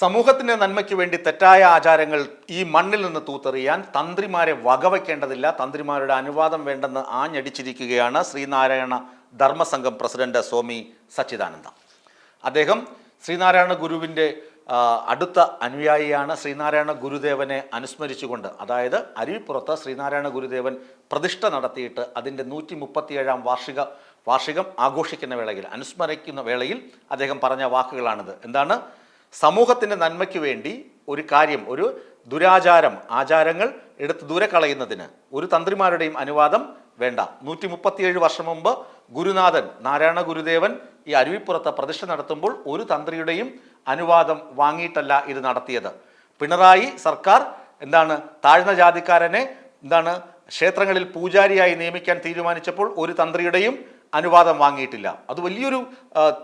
സമൂഹത്തിന്റെ നന്മയ്ക്ക് വേണ്ടി തെറ്റായ ആചാരങ്ങൾ ഈ മണ്ണിൽ നിന്ന് തൂത്തെറിയാൻ തന്ത്രിമാരെ വകവയ്ക്കേണ്ടതില്ല. തന്ത്രിമാരുടെ അനുവാദം വേണ്ടെന്ന് ആഞ്ഞടിച്ചിരിക്കുകയാണ് ശ്രീനാരായണ ധർമ്മസംഘം പ്രസിഡന്റ് സ്വാമി സച്ചിദാനന്ദ. അദ്ദേഹം ശ്രീനാരായണ ഗുരുവിന്റെ അടുത്ത അനുയായിയാണ്. ശ്രീനാരായണ ഗുരുദേവനെ അനുസ്മരിച്ചുകൊണ്ട് അതായത് അരുവിപ്പുറത്ത് ശ്രീനാരായണ ഗുരുദേവൻ പ്രതിഷ്ഠ നടത്തിയിട്ട് അതിന്റെ നൂറ്റി മുപ്പത്തിയേഴാം വാർഷിക വാർഷികം ആഘോഷിക്കുന്ന വേളയിൽ അനുസ്മരിക്കുന്ന വേളയിൽ അദ്ദേഹം പറഞ്ഞ വാക്കുകളാണിത്. എന്താണ്? സമൂഹത്തിന്റെ നന്മയ്ക്ക് വേണ്ടി ഒരു കാര്യം ഒരു ദുരാചാരം ആചാരങ്ങൾ എടുത്ത് ദൂരെ കളയുന്നതിന് ഒരു തന്ത്രിമാരുടെയും അനുവാദം വേണ്ട. നൂറ്റി മുപ്പത്തിയേഴ് വർഷം മുമ്പ് ഗുരുനാഥൻ നാരായണ ഗുരുദേവൻ ഈ അരുവിപ്പുറത്ത് പ്രതിഷ്ഠ നടത്തുമ്പോൾ ഒരു തന്ത്രിയുടെയും അനുവാദം വാങ്ങിയിട്ടല്ല ഇത് നടത്തിയത്. പിണറായി സർക്കാർ എന്താണ് താഴ്ന്ന ജാതിക്കാരനെ എന്താണ് ക്ഷേത്രങ്ങളിൽ പൂജാരിയായി നിയമിക്കാൻ തീരുമാനിച്ചപ്പോൾ ഒരു തന്ത്രിയുടെയും അനുവാദം വാങ്ങിയിട്ടില്ല. അത് വലിയൊരു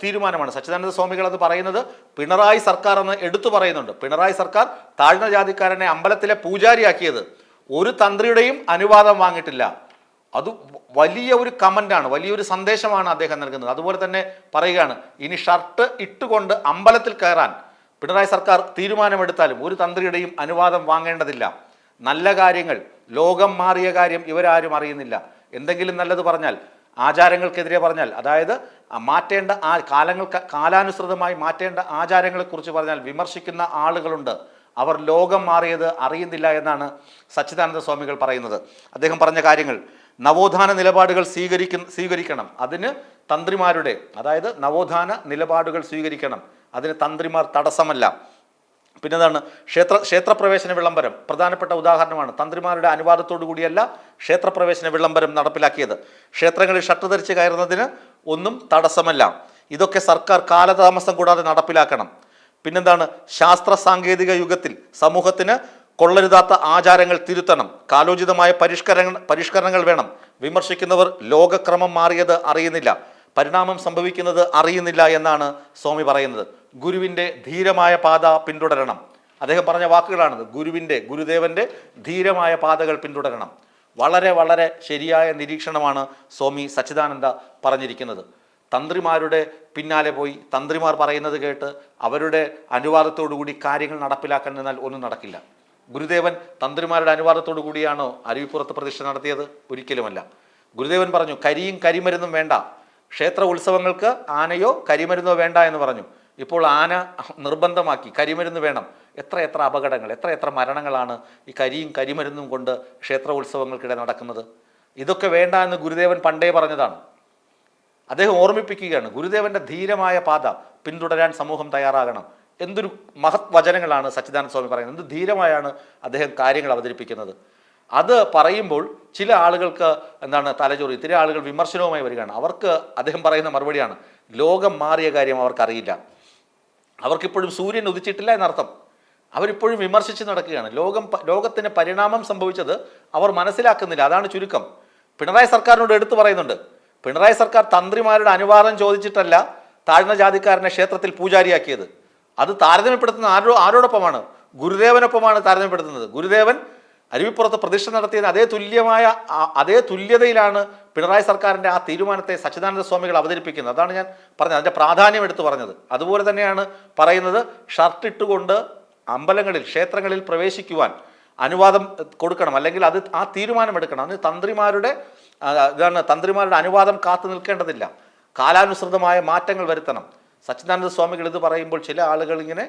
തീരുമാനമാണ്. സച്ചിദാനന്ദ സ്വാമികൾ അത് പറയുന്നത് പിണറായി സർക്കാർ എന്ന് എടുത്തു പറയുന്നുണ്ട്. പിണറായി സർക്കാർ താഴ്ന്ന ജാതിക്കാരനെ അമ്പലത്തിലെ പൂജാരിയാക്കിയത്. ഒരു തന്ത്രിയുടെയും അനുവാദം വാങ്ങിയിട്ടില്ല. അത് വലിയ ഒരു കമന്റാണ് വലിയൊരു സന്ദേശമാണ് അദ്ദേഹം നൽകുന്നത്. അതുപോലെ തന്നെ പറയുകയാണ് ഇനി ഷർട്ട് ഇട്ടുകൊണ്ട് അമ്പലത്തിൽ കയറാൻ പിണറായി സർക്കാർ തീരുമാനമെടുത്താലും ഒരു തന്ത്രിയുടെയും അനുവാദം വാങ്ങേണ്ടതില്ല. നല്ല കാര്യങ്ങൾ ലോകം മാറിയ കാര്യം ഇവരാരും അറിയുന്നില്ല. എന്തെങ്കിലും നല്ലത് പറഞ്ഞാൽ ആചാരങ്ങൾക്കെതിരെ പറഞ്ഞാൽ അതായത് മാറ്റേണ്ട ആ കാലങ്ങൾക്ക് കാലാനുസൃതമായി മാറ്റേണ്ട ആചാരങ്ങളെക്കുറിച്ച് പറഞ്ഞാൽ വിമർശിക്കുന്ന ആളുകളുണ്ട്. അവർ ലോകം മാറിയത് അറിയുന്നില്ല എന്നാണ് സച്ചിദാനന്ദ സ്വാമികൾ പറയുന്നത്. അദ്ദേഹം പറഞ്ഞ കാര്യങ്ങൾ നവോത്ഥാന നിലപാടുകൾ സ്വീകരിക്കുന്ന സ്വീകരിക്കണം. അതിന് തന്ത്രിമാരുടെ അതായത് നവോത്ഥാന നിലപാടുകൾ സ്വീകരിക്കണം. അതിന് തന്ത്രിമാർ തടസ്സമല്ല. പിന്നെന്താണ്? ക്ഷേത്ര ക്ഷേത്രപ്രവേശന വിളംബരം. പ്രധാനപ്പെട്ട ഉദാഹരണമാണ്. തന്ത്രിമാരുടെ അനുവാദത്തോടു കൂടിയല്ല ക്ഷേത്രപ്രവേശന വിളംബരം നടപ്പിലാക്കിയത്. ക്ഷേത്രങ്ങളിൽ ഷട്ടർ ധരിച്ച് കയറുന്നതിന് ഒന്നും തടസ്സമല്ല. ഇതൊക്കെ സർക്കാർ കാലതാമസം കൂടാതെ നടപ്പിലാക്കണം. പിന്നെന്താണ്? ശാസ്ത്ര സാങ്കേതിക യുഗത്തിൽ സമൂഹത്തിന് കൊള്ളരുതാത്ത ആചാരങ്ങൾ തിരുത്തണം. കാലോചിതമായ പരിഷ്കരണങ്ങൾ പരിഷ്കരണങ്ങൾ വേണം. വിമർശിക്കുന്നവർ ലോകക്രമം മാറിയത് അറിയുന്നില്ല. പരിണാമം സംഭവിക്കുന്നത് അറിയുന്നില്ല എന്നാണ് സ്വാമി പറയുന്നത്. ഗുരുവിന്റെ ധീരമായ പാത പിന്തുടരണം. അദ്ദേഹം പറഞ്ഞ വാക്കുകളാണത്. ഗുരുവിന്റെ ഗുരുദേവന്റെ ധീരമായ പാതകൾ പിന്തുടരണം. വളരെ വളരെ ശരിയായ നിരീക്ഷണമാണ് സ്വാമി സച്ചിദാനന്ദ പറഞ്ഞിരിക്കുന്നത്. തന്ത്രിമാരുടെ പിന്നാലെ പോയി തന്ത്രിമാർ പറയുന്നത് കേട്ട് അവരുടെ കൂടി കാര്യങ്ങൾ നടപ്പിലാക്കാൻ നിന്നാൽ ഒന്നും നടക്കില്ല. ഗുരുദേവൻ തന്ത്രിമാരുടെ അനുവാദത്തോടു കൂടിയാണോ അരുവിപ്പുറത്ത് പ്രതിഷ്ഠ നടത്തിയത്? ഒരിക്കലുമല്ല. ഗുരുദേവൻ പറഞ്ഞു കരിയും കരിമരുന്നും വേണ്ട. ക്ഷേത്ര ഉത്സവങ്ങൾക്ക് ആനയോ കരിമരുന്നോ വേണ്ട എന്ന് പറഞ്ഞു. ഇപ്പോൾ ആന നിർബന്ധമാക്കി കരിമരുന്ന് വേണം. എത്ര എത്ര അപകടങ്ങൾ എത്ര എത്ര മരണങ്ങളാണ് ഈ കരിയും കരിമരുന്നും കൊണ്ട് ക്ഷേത്ര ഉത്സവങ്ങൾക്കിടെ നടക്കുന്നത്. ഇതൊക്കെ വേണ്ട എന്ന് ഗുരുദേവൻ പണ്ടേ പറഞ്ഞതാണ്. അദ്ദേഹം ഓർമ്മിപ്പിക്കുകയാണ് ഗുരുദേവന്റെ ധീരമായ പാത പിന്തുടരാൻ സമൂഹം തയ്യാറാകണം. എന്തൊരു മഹത് വചനങ്ങളാണ് സച്ചിദാനന്ദ സ്വാമി പറയുന്നത്. എന്ത് ധീരമായാണ് അദ്ദേഹം കാര്യങ്ങൾ അവതരിപ്പിക്കുന്നത്. അത് പറയുമ്പോൾ ചില ആളുകൾക്ക് എന്താണ് തലചോറി ഇത്തിരി ആളുകൾ വിമർശനവുമായി വരികയാണ്. അവർക്ക് അദ്ദേഹം പറയുന്ന മറുപടിയാണ് ലോകം മാറിയ കാര്യം അവർക്കറിയില്ല. അവർക്കിപ്പോഴും സൂര്യൻ ഉദിച്ചിട്ടില്ല എന്നർത്ഥം. അവരിപ്പോഴും വിമർശിച്ച് നടക്കുകയാണ്. ലോകം ലോകത്തിന് പരിണാമം സംഭവിച്ചത് അവർ മനസ്സിലാക്കുന്നില്ല. അതാണ് ചുരുക്കം. പിണറായി സർക്കാരിനോട് എടുത്തു പറയുന്നുണ്ട്. പിണറായി സർക്കാർ തന്ത്രിമാരുടെ അനുവാദം ചോദിച്ചിട്ടല്ല താഴ്ന്ന ജാതിക്കാരനെ ക്ഷേത്രത്തിൽ പൂജാരിയാക്കിയത്. അത് താരതമ്യപ്പെടുത്തുന്ന ആരോ ആരോടൊപ്പമാണ്? ഗുരുദേവനൊപ്പമാണ് താരതമ്യപ്പെടുത്തുന്നത്. ഗുരുദേവൻ അരുവിപ്പുറത്ത് പ്രതിഷ്ഠ നടത്തിയത് അതേ തുല്യമായ അതേ തുല്യതയിലാണ് പിണറായി സർക്കാരിന്റെ ആ തീരുമാനത്തെ സച്ചിദാനന്ദ സ്വാമികൾ അവതരിപ്പിക്കുന്നത്. അതാണ് ഞാൻ പറഞ്ഞത്. അതിന്റെ പ്രാധാന്യം എടുത്തു പറഞ്ഞത്. അതുപോലെ തന്നെയാണ് പറയുന്നത് ഷർട്ട് ഇട്ടുകൊണ്ട് അമ്പലങ്ങളിൽ ക്ഷേത്രങ്ങളിൽ പ്രവേശിക്കുവാൻ അനുവാദം കൊടുക്കണം. അല്ലെങ്കിൽ അത് ആ തീരുമാനം എടുക്കണം. അതിന് തന്ത്രിമാരുടെ ഇതാണ് തന്ത്രിമാരുടെ അനുവാദം കാത്തു നിൽക്കേണ്ടതില്ല. കാലാനുസൃതമായ മാറ്റങ്ങൾ വരുത്തണം. സച്ചിദാനന്ദ സ്വാമികൾ ഇത് പറയുമ്പോൾ ചില ആളുകൾ ഇങ്ങനെ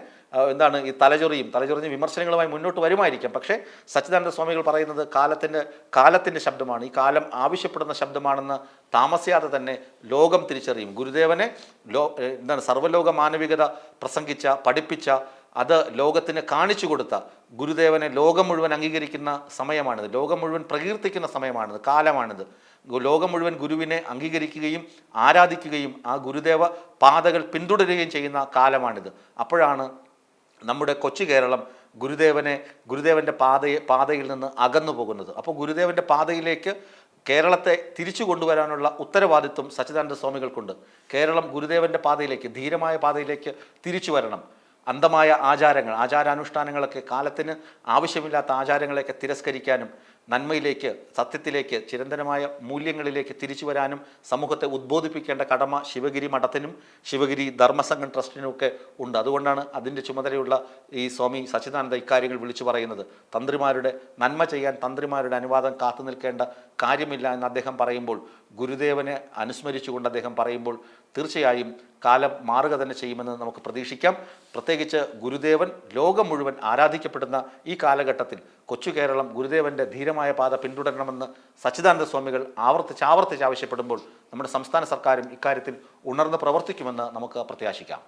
എന്താണ് ഈ തലചൊറിയും തലചൊറിഞ്ഞ വിമർശനങ്ങളുമായി മുന്നോട്ട് വരുമായിരിക്കാം. പക്ഷേ സച്ചിദാനന്ദ സ്വാമികൾ പറയുന്നത് കാലത്തിന്റെ കാലത്തിന്റെ ശബ്ദമാണ്. ഈ കാലം ആവശ്യപ്പെടുന്ന ശബ്ദമാണെന്ന് താമസിയാതെ തന്നെ ലോകം തിരിച്ചറിയും. ഗുരുദേവനെ ലോ എന്താണ് സർവലോക മാനവികത പ്രസംഗിച്ച പഠിപ്പിച്ച അത് ലോകത്തിന് കാണിച്ചു കൊടുത്ത ഗുരുദേവനെ ലോകം മുഴുവൻ അംഗീകരിക്കുന്ന സമയമാണിത്. ലോകം മുഴുവൻ പ്രകീർത്തിക്കുന്ന സമയമാണിത് കാലമാണിത്. ലോകം മുഴുവൻ ഗുരുവിനെ അംഗീകരിക്കുകയും ആരാധിക്കുകയും ആ ഗുരുദേവ പാതകൾ പിന്തുടരുകയും ചെയ്യുന്ന കാലമാണിത്. അപ്പോഴാണ് നമ്മുടെ കൊച്ചു കേരളം ഗുരുദേവനെ ഗുരുദേവന്റെ പാതയെ പാതയിൽ നിന്ന് അകന്നു പോകുന്നത്. അപ്പോൾ ഗുരുദേവന്റെ പാതയിലേക്ക് കേരളത്തെ തിരിച്ചു കൊണ്ടുവരാനുള്ള ഉത്തരവാദിത്വം സച്ചിദാനന്ദ സ്വാമികൾക്കുണ്ട്. കേരളം ഗുരുദേവന്റെ പാതയിലേക്ക് ധീരമായ പാതയിലേക്ക് തിരിച്ചു വരണം. അന്ധമായ ആചാരങ്ങൾ ആചാരാനുഷ്ഠാനങ്ങളൊക്കെ കാലത്തിന് ആവശ്യമില്ലാത്ത ആചാരങ്ങളെയൊക്കെ തിരസ്കരിക്കാനും നന്മയിലേക്ക് സത്യത്തിലേക്ക് ചിരന്തനമായ മൂല്യങ്ങളിലേക്ക് തിരിച്ചു വരാനും സമൂഹത്തെ ഉദ്ബോധിപ്പിക്കേണ്ട കടമ ശിവഗിരി മഠത്തിനും ശിവഗിരി ധർമ്മസംഘം ട്രസ്റ്റിനും ഒക്കെ ഉണ്ട്. അതുകൊണ്ടാണ് അതിന്റെ ചുമതലയുള്ള ഈ സ്വാമി സച്ചിദാനന്ദ ഇക്കാര്യങ്ങൾ വിളിച്ചു പറയുന്നത്. തന്ത്രിമാരുടെ നന്മ ചെയ്യാൻ തന്ത്രിമാരുടെ അനുവാദം കാത്തു നിൽക്കേണ്ട കാര്യമില്ല എന്ന് അദ്ദേഹം പറയുമ്പോൾ ഗുരുദേവനെ അനുസ്മരിച്ചുകൊണ്ട് അദ്ദേഹം പറയുമ്പോൾ തീർച്ചയായും കാലം മാറുക തന്നെ ചെയ്യുമെന്ന് നമുക്ക് പ്രതീക്ഷിക്കാം. പ്രത്യേകിച്ച് ഗുരുദേവൻ ലോകം മുഴുവൻ ആരാധിക്കപ്പെടുന്ന ഈ കാലഘട്ടത്തിൽ കൊച്ചു കേരളം ഗുരുദേവന്റെ ധീരമായ പാത പിന്തുടരണമെന്ന് സച്ചിദാനന്ദ സ്വാമികൾ ആവർത്തിച്ച് ആവർത്തിച്ച് ആവശ്യപ്പെടുമ്പോൾ നമ്മുടെ സംസ്ഥാന സർക്കാരും ഇക്കാര്യത്തിൽ ഉണർന്ന് പ്രവർത്തിക്കുമെന്ന് നമുക്ക് പ്രത്യാശിക്കാം.